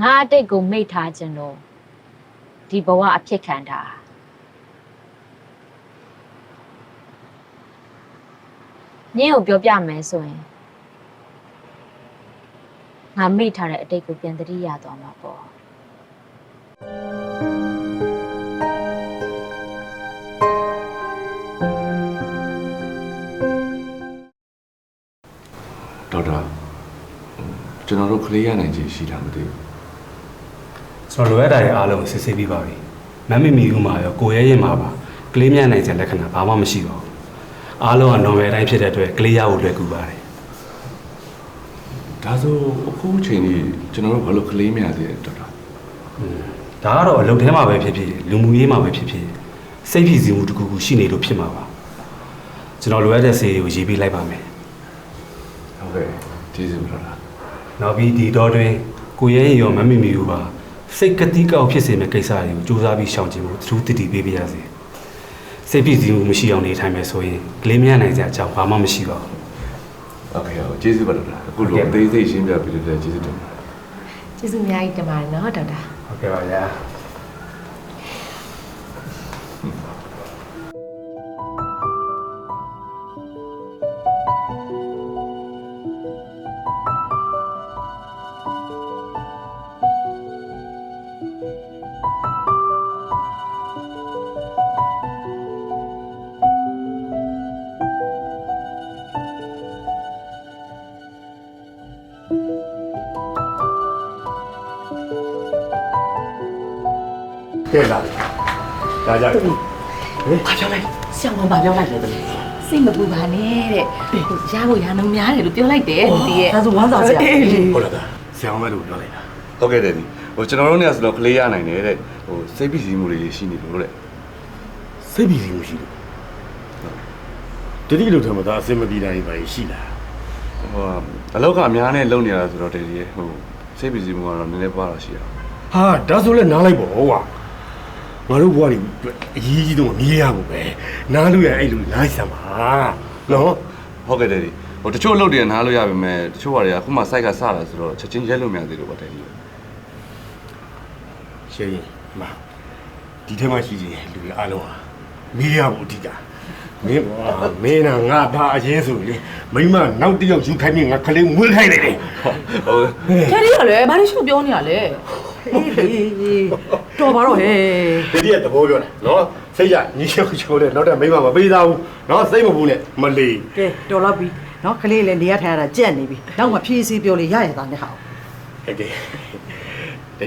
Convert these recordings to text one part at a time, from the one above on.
ငါအတိတ်ကိုမိတ်ထားခြင်းလို့ဒီဘဝအဖြစ်ခံတာညင်းကိုပြောပြမယ်ဆိုရင်ငါမိတ်ထားတဲ့အတိတ်ကိုပြန်သတိရသွားမှာပေါ့ဒေါက်တာကျွန်တော်တို့ကလေးရနိုင်ခြင်းရှိတာမသိဘူး ကျွန်တော်လိုအပ်တာတွေအားလုံးစစ်ဆေးပြီးပါပြီမမ္မီမီဦးမှာရောကိုရဲရင်မှာပါကလေးမြတ်နိုင်တဲ့လက္ခဏာဘာမှမရှိပါဘူးအားလုံးက normal တိုင်းဖြစ်တဲ့အတွက်ကလေးရဖို့လွယ်ကူပါတယ်ဒါဆိုအခုအချိန်ကြီးကျွန်တော်တို့ဘာလို့ကလေးမရသေးလဲဒေါက်တာဒါကတော့အလုပ်ထဲမှာပဲဖြစ်ဖြစ်လူမှုရေးမှာပဲဖြစ်ဖြစ်စိတ်ဖြစ်စီမှုတစ်ခုခုရှိနေလို့ဖြစ်မှာပါကျွန်တော်လိုအပ်တဲ့ဆေးကိုရေးပေးလိုက်ပါမယ်ဟုတ်ကဲ့ကျေးဇူးဒေါက်တာနောက်ပြီးဒီတော့တွင်ကိုရဲရင်ရောမမ္မီမီဦးပါ စိတ်ကတိကောက်ဖြစ်စေမယ့်ကိစ္စတွေကိုစူးစမ်းပြီးရှောင်ကျဉ်ဖို့သူတည်တည်ပေးပြရစေစိတ်ဖြစ်စီမှုမရှိအောင်နေထိုင်မယ်ဆိုရင်ကလေးမြတ်နိုင်စရာအကြောင်းဘာမှမရှိပါဘူးဟုတ်ကဲ့ဟုတ်ကျေးဇူးပါဒေါက်တာအခုလိုအသေးစိတ်ရှင်းပြပေးလို့လည်းကျေးဇူးတင်ပါတယ်ကျေးဇူးအများကြီးတင်ပါတယ်နော်ဒေါက်တာဟုတ်ကဲ့ပါဗျာ ကဲလာဒါကြဘာပြောလိုက်ဆရာမဘာပြောလိုက်လဲတမီးစိတ်မပူပါနဲ့တဲ့ဟိုရဖို့ရနှုံများတယ်လို့ပြောလိုက်တယ်ဒီရဲ့ဒါဆိုဝမ်းသာစရာဟုတ်လားဒါဆရာမလို့ပြောလိုက်တာဟုတ်ကဲ့တယ်ဒီဟိုကျွန်တော်တို့နေရာဆိုတော့ကလေးရနိုင်တယ်တဲ့ဟိုစိတ်ပစ္စည်းမှုတွေရှိနေလို့တဲ့စိတ်ပီစီမှုရှိလို့တတိလို့ထင်မှာဒါအစင်မပြေတိုင်းပါရှိလားဟိုအလောက်ကအများနဲ့လုံနေရတာဆိုတော့တယ်ဒီဟိုစိတ်ပစ္စည်းမှုကတော့နည်းနည်းပါတော့ရှိရအောင်ဟာဒါဆိုလဲနားလိုက်ပေါ့ကွာ ငါတို့ဘွားတွေအရေးကြီးတော့မြည်ရဖို့ပဲနားလို့ရအဲ့လိုနားစမ်းပါနော်ဟုတ်ကဲ့တယ်ဒီဟိုတချို့အလုပ်တွေနားလို့ရပါမယ်တချို့ဟာတွေကအခုမှ site ကစတာဆိုတော့ချက်ချင်းရက်လို့မရသေးလို့ပါတယ်ဒီရှယ်ရင်မဒီထဲမှာရှိတယ်လူတွေအားလုံးဟာမြည်ရဖို့အဓိကမင်းကွာမင်းနာငါဘာအရင်ဆိုလေမိမနောက်တစ်ယောက်ယူခိုင်းပြီးငါခလေးမွေးခိုင်းနေတယ်ဟုတ်ခဲရီကလည်းဘာလို့ရှုပ်ပြောနေရလဲ အေးလေတော်ပါတော့ဟဲ့ဒီတည်းကသဘောပြောတာနော်စိတ်ရညီရှောက်ရှောက်တဲ့နောက်တဲ့မိမမပေးသားဘူးနော်စိတ်မပူနဲ့မလီကဲတော်တော့ပြီနော်ကလေးလည်းနေရထိုင်ရတာကြက်နေပြီနောက်မှဖြည်းဖြည်းပြောလေရရတာနဲ့ဟာဟုတ်ကဲ့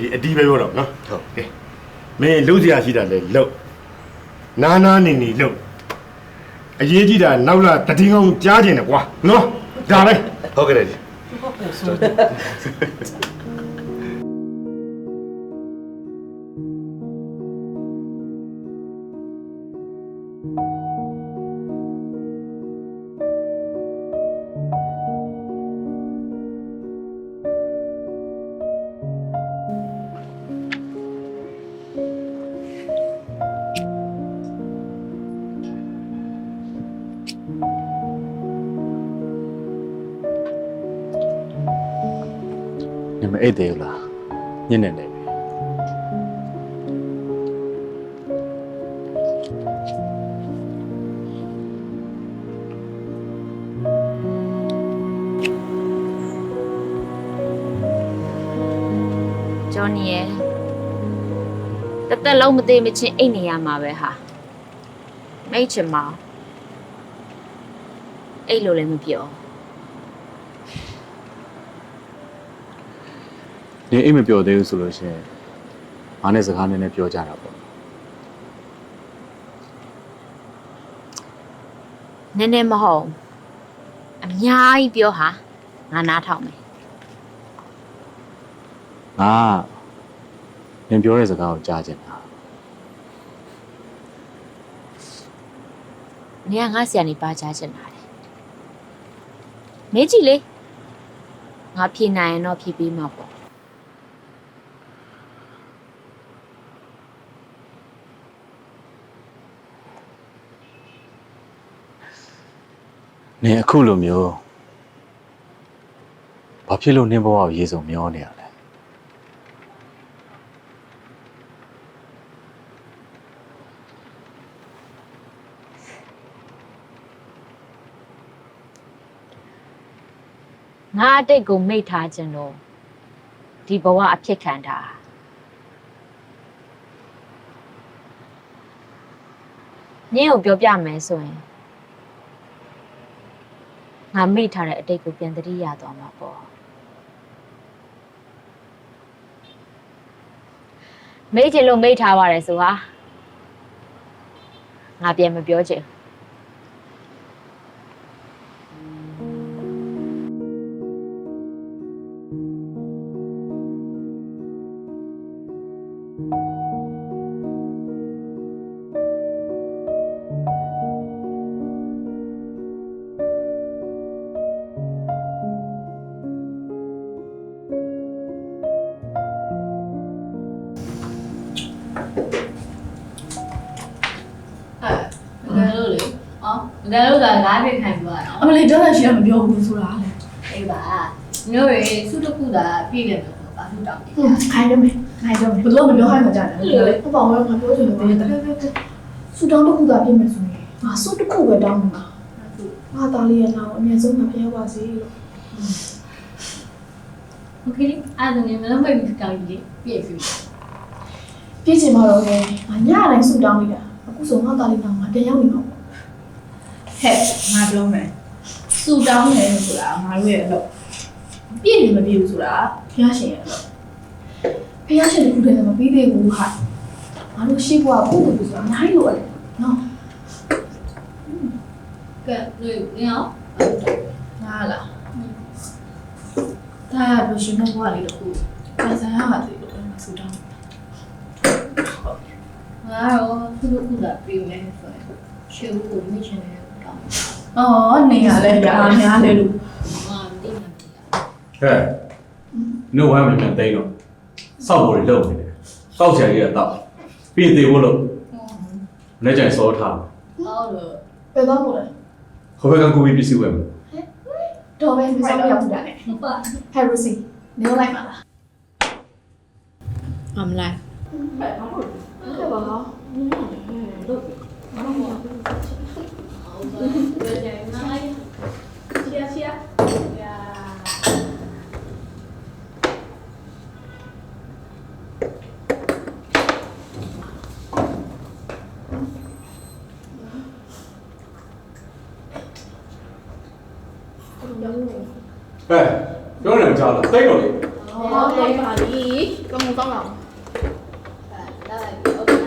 ဒီအတီးပဲပြောတော့နော်ဟုတ်ကဲ့မင်းလုံးစရာရှိတာလေလုံးနာနာနေနေလုံးအရေးကြီးတာနောက်လာတတိယအောင်ကြားကျင်တယ်ကွာနော်ဒါပဲဟုတ်ကဲ့တ နင်မအိတ်သေးဘူးလားညနေနေပြီဂျော်နီရဲ့တသက်လုံးမသေးမချင်းအိတ်နေရမှာပဲဟာမိတ်ချင်မအိတ်လို့လည်းမပြောဘူး 你အိမ်မပြောသေးဘူးဆိုလို့ရှိရင်ငါနဲ့စကားနည်းနည်းပြောကြတာပေါ့နည်းနည်းမဟုတ်အများကြီးပြောဟာငါနားထောင်မယ်ငါကနင်ပြောတဲ့စကားကိုကြားချင်တာနေကငါဆရာနေပါချချင်တာလေမေးကြည့်လေငါဖြေနိုင်ရင်တော့ဖြေပေးမှာပေါ့ နင်အခုလိုမျိုးဘာဖြစ်လို့နင်ဘဝကိုရေစုံမျောနေရလဲငါအတိတ်ကိုမိတ်ထားခြင်းတော့ဒီဘဝအဖြစ်ခံတာညင်းကိုပြောပြမယ်ဆိုရင် ငါမိတ်ထားတဲ့အတိတ်ကိုပြန်သတိရသွားမှာပေါ့မိတ်ချင်လို့မိတ်ထားပါတယ်ဆိုဟာငါပြန်မပြောချင်ဘူး အဲငယ်လို့လေအော်ငယ်လို့ကငါးပြခိုင်သွားတာ အမလေးပြောလိုက်ရှိတော့မပြောဘူးဆိုတာလေ အေးပါမျိုးရေစုတစ်ခုသာပြည့်တယ်လို့ပါစုတောင်းတယ် ဟွန်းခိုင်းတယ်မေခိုင်းတယ်မေဘယ်လိုမပြောခိုင်းမှကြတယ်လေဟုတ်ပါဘူးငါပြောချင်တယ်ပဲဆူတောင်းတစ်ခုသာပြင်မယ်ဆိုရင်ငါဆုတစ်ခုပဲတောင်းမှာငါသားလေးရဲ့နောက်အမြဲဆုံးငါဖျက်ပါစေလို့ โอเคအဲ့ဒါနဲ့မလုံးမိတ်တောင်းကြီးပြည့်ပြီ ပြည့်ချင်မှာတော့လေငါညတိုင်းဆူတောင်းလိုက်တာအခုဆိုငါသားလေးနောက်မှာပြန်ရောက်နေမှာပေါ့ဟဲ့ငါပြောမယ်စူတောင်းတယ်ဆိုတာငါတို့ရဲ့အလုပ်ပြည့်နေမပြည့်ဘူးဆိုတာဘုရားရှင်ရဲ့အလုပ်ဖျက်ရှင်တစ်ခုတည်းနဲ့မပြီးသေးဘူးဟာငါတို့ရှိဖို့ကပုဂ္ဂိုလ်ဆိုတာအများကြီးလိုရတယ်နော်ကဲလူနေအောင်ငါလားဒါရလို့ရှင်ဘွားလေးတခုပြန်ဆိုင်ရမှာတည်းလို့စူတောင်း ငါရောစုတစ်ခုသာပြည့်မယ်ဆိုရင်ရှေ့ကိုမိချင်တယ်တောင်းအော်နေရလဲဒါများလေလို့အာတိမတိဟဲ့နှုတ်ဝမ်းမပြန်သိမ်းတော့စောက်ပေါ်တွေလုံနေတယ်စောက်ချင်ရတဲ့တော့ပြီးသေးဖို့လို့လက်ကျန်စောထားဟုတ်လို့ပဲတော့မို့လဲဟိုဘက်ကကိုပြီးပစ္စည်းဝယ်မယ်တော့ပဲမဆောင်ရောက်ဘူးတာနဲ့ဟုတ်ပါဟယ်ရီစီနေလိုက်ပါလားအမလိုက်ဟုတ် ပါဟာဟဲ့ပြောနေကြလားတိတ်တော့လေဟုတ်ကဲ့ပါလीကမ္ဘာတော့လာလိုက်โอ はい。